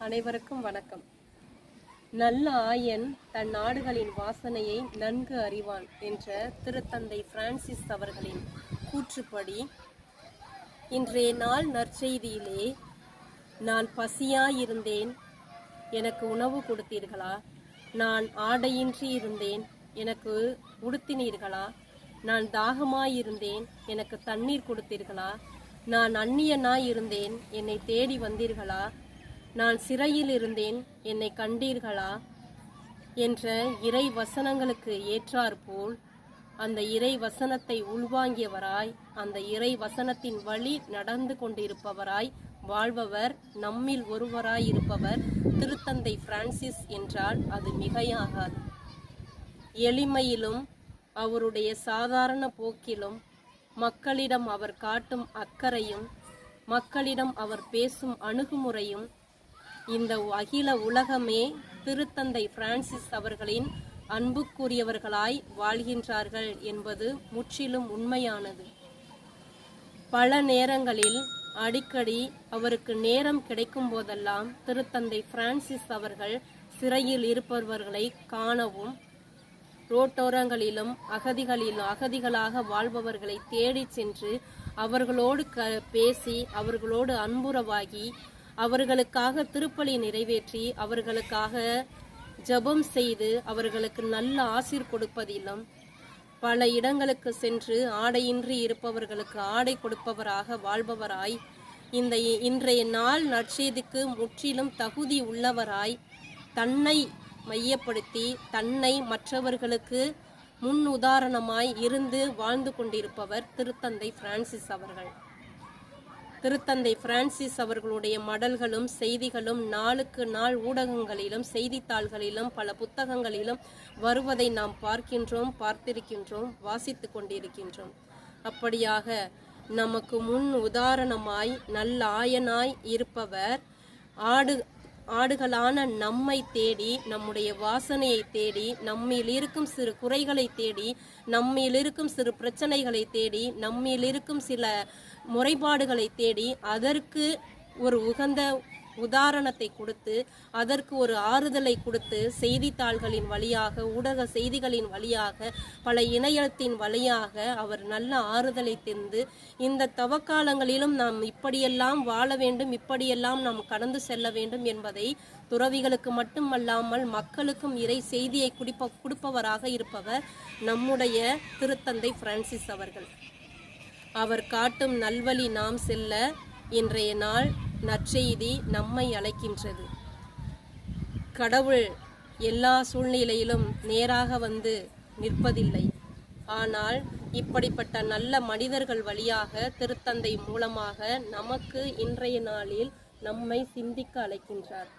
அனைவருக்கும் வணக்கம். நல்ல ஆயன் தன் நாடுகளின் வாசனையை நன்கு அறிவான் என்ற திருத்தந்தை பிரான்சிஸ் அவர்களின் கூற்றுப்படி இன்றைய நாள் நற்செய்தியிலே நான் பசியாயிருந்தேன். எனக்கு உணவு கொடுத்தீர்களா? நான் ஆடையின்றி இருந்தேன். எனக்கு உடுத்தினீர்களா? நான் தாகமாயிருந்தேன். எனக்கு தண்ணீர் கொடுத்தீர்களா? நான் அந்நியனாயிருந்தேன். என்னை தேடி வந்தீர்களா? நான் சிறையில் இருந்தேன். என்னை கண்டீர்களா? என்ற இறை வசனங்களுக்கு ஏற்றாற்போல் அந்த இறை வசனத்தை உள்வாங்கியவராய் அந்த இறை வசனத்தின் வழி நடந்து கொண்டிருப்பவராய் வாழ்பவர் நம்மில் ஒருவராய் இருப்பவர் திருத்தந்தை பிரான்சிஸ் என்றால் அது மிகையாகாது. எளிமையிலும் அவருடைய சாதாரண போக்கிலும் மக்களிடம் அவர் காட்டும் அக்கறையும் மக்களிடம் அவர் பேசும் அணுகுமுறையும் இந்த அகில உலகமே திருத்தந்தை பிரான்சிஸ் அவர்களின் அன்புக்குரியவர்களாய் வாழ்கின்றார்கள் என்பது முற்றிலும் உண்மையானது. பல நேரங்களில் அடிக்கடி அவருக்கு நேரம் கிடைக்கும் போதெல்லாம் திருத்தந்தை பிரான்சிஸ் அவர்கள் சிறையில் இருப்பவர்களை காணவும் ரோட்டோரங்களிலும் அகதிகளிலும் அகதிகளாக வாழ்பவர்களை தேடிச் சென்று அவர்களோடு க பேசி அவர்களோடு அன்புறவாகி அவர்களுக்காக திருப்பலி நிறைவேற்றி அவர்களுக்காக ஜெபம் செய்து அவர்களுக்கு நல்ல ஆசீர் கொடுப்பதிலும் பல இடங்களுக்கு சென்று ஆடையின்றி இருப்பவர்களுக்கு ஆடை கொடுப்பவராக வாழ்பவராய் இந்த இன்றைய நாள் நற்செய்திக்கு முற்றிலும் தகுதி உள்ளவராய் தன்னை மையப்படுத்தி தன்னை மற்றவர்களுக்கு முன் உதாரணமாய் இருந்து வாழ்ந்து கொண்டிருப்பவர் திருத்தந்தை பிரான்சிஸ் அவர்கள். திருத்தந்தை பிரான்சிஸ் அவர்களுடைய மடல்களும் செய்திகளும் நாளுக்கு நாள் ஊடகங்களிலும் செய்தித்தாள்களிலும் பல புத்தகங்களிலும் வருவதை நாம் பார்க்கின்றோம் பார்த்திருக்கின்றோம் வாசித்து கொண்டிருக்கின்றோம். அப்படியாக நமக்கு முன் உதாரணமாய் நல்ல ஆயனாய் இருப்பவர் ஆடு ஆடுகளான நம்மை தேடி நம்முடைய வாசனையை தேடி நம்மில் இருக்கும் சிறு குறைகளை தேடி நம்மில் இருக்கும் சிறு பிரச்சனைகளை தேடி நம்மில் இருக்கும் சில முறைப்பாடுகளை தேடி அதற்கு ஒரு உகந்த உதாரணத்தை கொடுத்து அதற்கு ஒரு ஆறுதலை கொடுத்து செய்தித்தாள்களின் வழியாக ஊடக செய்திகளின் வழியாக பல இணையத்தின் வழியாக அவர் நல்ல ஆறுதலை தந்து இந்த தவக்காலங்களிலும் நாம் இப்படியெல்லாம் வாழ வேண்டும் இப்படியெல்லாம் நாம் கடந்து செல்ல வேண்டும் என்பதை துறவிகளுக்கு மட்டுமல்லாமல் மக்களுக்கும் இறை செய்தியை குடிப்ப கொடுப்பவராக இருப்பவர் நம்முடைய திருத்தந்தை பிரான்சிஸ் அவர்கள். அவர் காட்டும் நல்வழி நாம் செல்ல இன்றைய நாள் நற்செய்தி நம்மை அழைக்கின்றது. கடவுள் எல்லா சூழ்நிலையிலும் நேராக வந்து நிற்பதில்லை. ஆனால் இப்படிப்பட்ட நல்ல மனிதர்கள் வழியாக திருத்தந்தை மூலமாக நமக்கு இன்றைய நாளில் நம்மை சிந்திக்க அழைக்கின்றார்.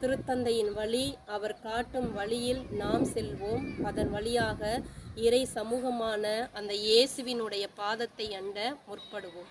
திருத்தந்தையின் வழி அவர் காட்டும் வழியில் நாம் செல்வோம். அதன் வழியாக இறை சமூகமான அந்த இயேசுவினுடைய பாதத்தை அண்ட முற்படுவோம்.